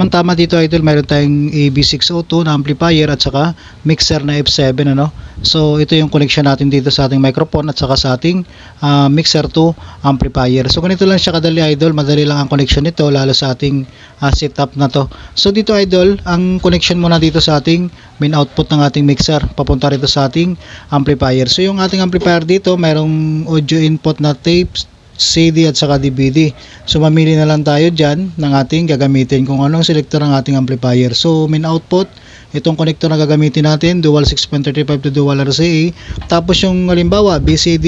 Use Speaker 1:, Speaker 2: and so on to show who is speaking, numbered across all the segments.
Speaker 1: Ang tama dito idol, mayroon tayong AB602 na amplifier at saka mixer na F7 ano. So ito yung connection natin dito sa ating microphone at saka sa ating ah, mixer to amplifier. So ganito lang siya kadali idol, madali lang ang connection nito lalo sa ating ah, setup na to. So dito idol, ang connection muna dito sa ating main output ng ating mixer papunta rito sa ating amplifier. So yung ating amplifier dito, mayroong audio input na tapes CD at saka DVD. So mamili na lang tayo dyan ng ating gagamitin kung anong selector ng ating amplifier. So main output, itong connector na gagamitin natin, dual 6.35 to dual RCA. Tapos yung halimbawa, BCD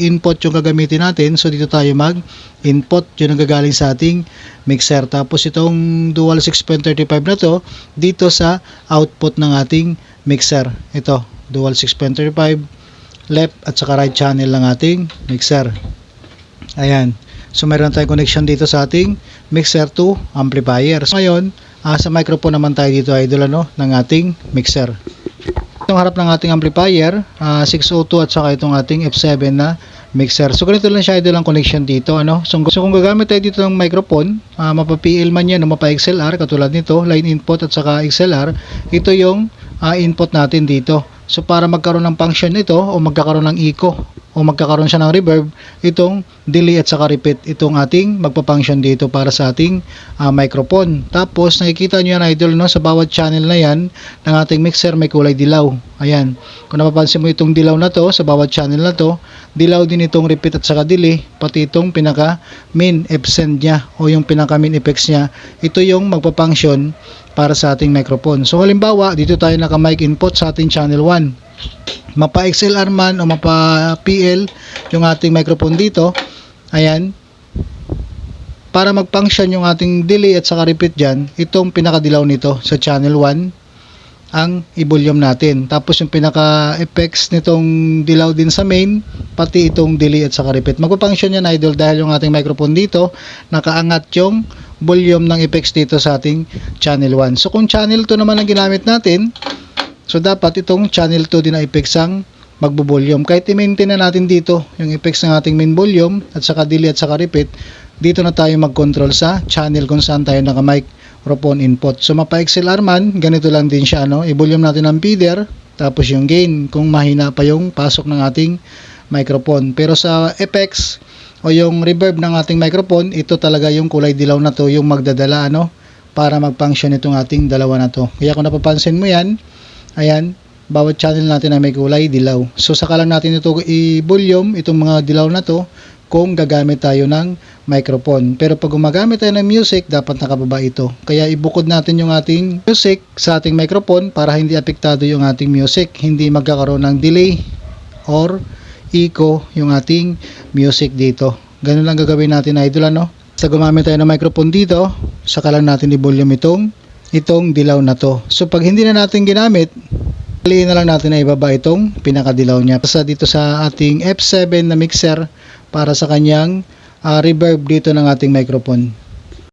Speaker 1: input yung gagamitin natin. So dito tayo mag input, yun ang gagaling sa ating mixer. Tapos itong dual 6.35 na to, dito sa output ng ating mixer. Ito, dual 6.35 left at saka right channel ng ating mixer. Ayan. So meron tayong connection dito sa ating mixer to amplifier. So ngayon, ah, sa microphone naman tayo dito idol ano ng ating mixer. Itong harap ng ating amplifier, ah, 602 at saka itong ating F7 na mixer. So ganito lang siya idol ang connection dito ano. So, so kung gagamit tayo dito ng microphone, ah, mapa-PL man yan o mapa-XLR katulad nito, line input at saka XLR, ito yung ah, input natin dito. So para magkaroon ng function ito o magkakaroon ng echo o magkakaroon siya ng reverb, itong delay at saka repeat itong ating magpa-function dito para sa ating ah, microphone. Tapos nakikita nyo yan idol no sa bawat channel na yan ng ating mixer may kulay dilaw. Ayan. Kung napapansin mo itong dilaw na to sa bawat channel na to, dilaw din itong repeat at saka delay pati itong pinaka main F-send niya o yung pinaka main effects niya. Ito yung magpa-function para sa ating microphone. So halimbawa, dito tayo naka mic input sa ating channel 1. Mapa XLR man o mapa PL yung ating microphone dito. Ayan. Para mag-function yung ating delay at saka repeat dyan, itong pinakadilaw nito sa channel 1 ang i-volume natin. Tapos yung pinaka-effects nitong dilaw din sa main, pati itong delay at saka repeat. Magpa-function yan idol dahil yung ating microphone dito, nakaangat yung volume ng effects dito sa ating channel 1. So kung channel 2 naman ang ginamit natin, so dapat itong channel 2 din na effects ang magbo-volume. Kahit i-maintain na natin dito yung effects ng ating main volume at saka delay at saka repeat, dito na tayo mag-control sa channel kung saan tayo naka-mic microphone input. So mapa XLR man, ganito lang din siya no. I-volume natin ang feeder tapos yung gain kung mahina pa yung pasok ng ating microphone. Pero sa effects o yung reverb ng ating microphone, ito talaga yung kulay dilaw na to, yung magdadala ano para mag-function itong ating dalawa na to. Kaya kung napapansin mo yan, ayan, bawat channel natin ay may kulay dilaw. So saka lang natin ito i-volume itong mga dilaw na to kung gagamit tayo ng microphone. Pero pag gumagamit tayo ng music, dapat nakababa ito. Kaya ibukod natin yung ating music sa ating microphone para hindi apektado yung ating music. Hindi magkakaroon ng delay or echo yung ating music dito. Ganun lang gagawin natin idol ano. Sa gumamit tayo ng microphone dito, saka lang natin i-volume itong itong dilaw na to. So pag hindi na natin ginamit, Aliin na lang natin na ibaba itong pinakadilaw niya. Basta dito sa ating F7 na mixer para sa kanyang ah, reverb dito ng ating microphone.